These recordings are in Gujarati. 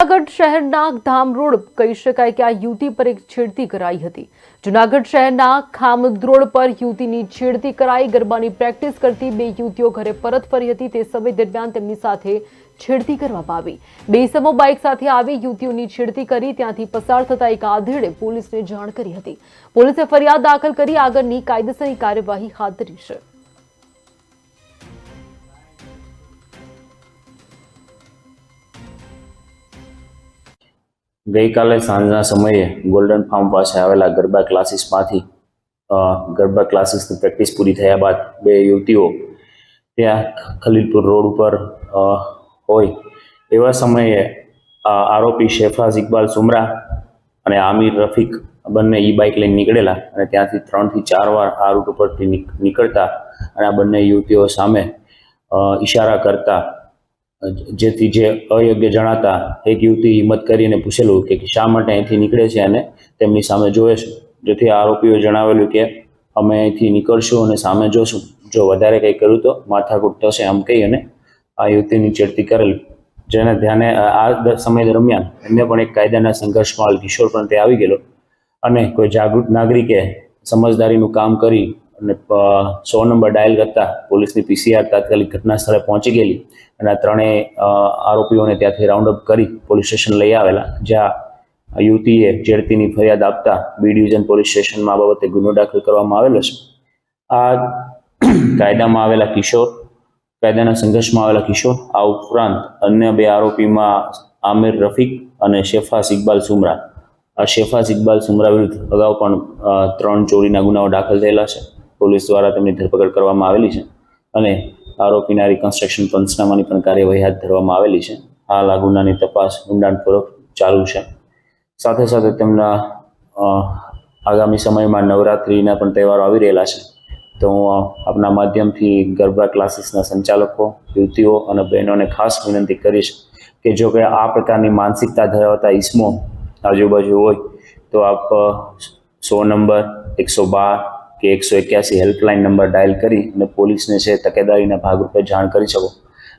જૂનાગઢ શહેરના ધામ રોડ કહી શકાય કે આ યુવતી પર એક છેડતી કરાઈ હતી. જૂનાગઢ શહેરના ખામદ્રોડ પર યુવતીની છેડતી કરાઈ. ગરબાની પ્રેક્ટિસ કરતી બે યુવતીઓ ઘરે પરત ફરી હતી. તે સમય દરમિયાન તેમની સાથે છેડતી કરવામાં આવી. બે સમો બાઇક સાથે આવી યુવતીઓની છેડતી કરી. ત્યાંથી પસાર થતા એક આધેડે પોલીસને જાણ કરી હતી. પોલીસે ફરિયાદ દાખલ કરી. આગળની કાયદેસરની કાર્યવાહી હાથ ધરી છે. ગઈકાલે સાંજના સમયે ગોલ્ડન ફાર્મ પાસે આવેલા ગરબા ક્લાસીસમાંથી ગરબા ક્લાસીસની પ્રેક્ટિસ પૂરી થયા બાદ બે યુવતીઓ ત્યાં ખલીલપુર રોડ ઉપર હોય. એવા સમયે આરોપી શેફાઝ ઇકબાલ સુમરા અને આમિર રફીક બંને ઈ બાઇક લઈને નીકળેલા અને ત્યાંથી ત્રણથી ચાર વાર આ રૂટ ઉપરથી નીકળતા અને આ બંને યુવતીઓ સામે ઇશારા કરતા જેથી જે અયોગ્ય જણાતા એક યુવતી હિંમત કરીને પૂછેલું કે શા માટે અહીંથી નીકળે છે અને તેમની સામે જોવે છે. જેથી આરોપીઓએ જણાવેલું કે અમે અહીંથી નીકળશું અને સામે જોશું. જો વધારે કંઈ કર્યું તો માથાકૂટ થશે આમ કહી અને આ યુવતીની ચેડતી કરેલી. જેને ધ્યાને આ સમય દરમિયાન એમને પણ એક કાયદાના સંઘર્ષમાં કિશોર પણ તે આવી ગયેલો. અને કોઈ જાગૃત નાગરિકે સમજદારીનું કામ કરી અને સો નંબર ડાયલ કરતા પોલીસની પીસીઆર તાત્કાલિક ઘટના સ્થળે પહોંચી ગયેલી અને આ ત્રણેય આરોપીઓને ત્યાંથી રાઉન્ડ અપ કરી પોલીસ સ્ટેશન લઈ આવેલા. જ્યાં યુવતીએ ચેડતીની ફરિયાદ આપતા બી ડિવિઝન પોલીસ સ્ટેશનમાં આ બાબતે ગુનો દાખલ કરવામાં આવેલો છે. આ કાયદામાં આવેલા કિશોર, કાયદાના સંઘર્ષમાં આવેલા કિશોર, આ ઉપરાંત અન્ય બે આરોપીમાં આમિર રફીક અને શેફાસ ઇકબાલ સુમરા. આ શેફાસ ઇકબાલ સુમરા વિરુદ્ધ અગાઉ પણ ત્રણ ચોરીના ગુનાઓ દાખલ થયેલા છે. પોલીસ દ્વારા તેમની ધરપકડ કરવામાં આવેલી છે અને આરોપીના રિકન્સ્ટ્રક્શન પંચનામાની પણ કાર્યવાહી હાથ ધરવામાં આવેલી છે. આ ગુનાની તપાસ ઊંડાણપૂર્વક ચાલુ છે. સાથે સાથે તેમના આગામી સમયમાં નવરાત્રિના પણ તહેવારો આવી રહેલા છે. તો હું આપના માધ્યમથી ગરબા ક્લાસીસના સંચાલકો, યુવતીઓ અને બહેનોને ખાસ વિનંતી કરીશ કે જો કે આ પ્રકારની માનસિકતા ધરાવતા ઈસમો આજુબાજુ હોય તો આપ સો નંબર, એકસો બાર કે એકસો એક્યાસી હેલ્પલાઇન નંબર ડાયલ કરી અને પોલીસને છે તકેદારીના ભાગરૂપે જાણ કરી શકો.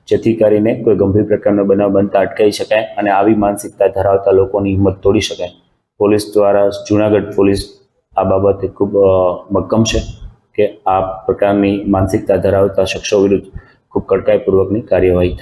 જેથી કરીને કોઈ ગંભીર પ્રકારનો બનાવ બનતા અટકાવી શકાય અને આવી માનસિકતા ધરાવતા લોકોની હિંમત તોડી શકાય. પોલીસ દ્વારા જુનાગઢ પોલીસ આ બાબતે ખૂબ મક્કમ છે કે આ પ્રકારની માનસિકતા ધરાવતા શખ્સો વિરુદ્ધ ખૂબ કડકાઈપૂર્વકની કાર્યવાહી થાય.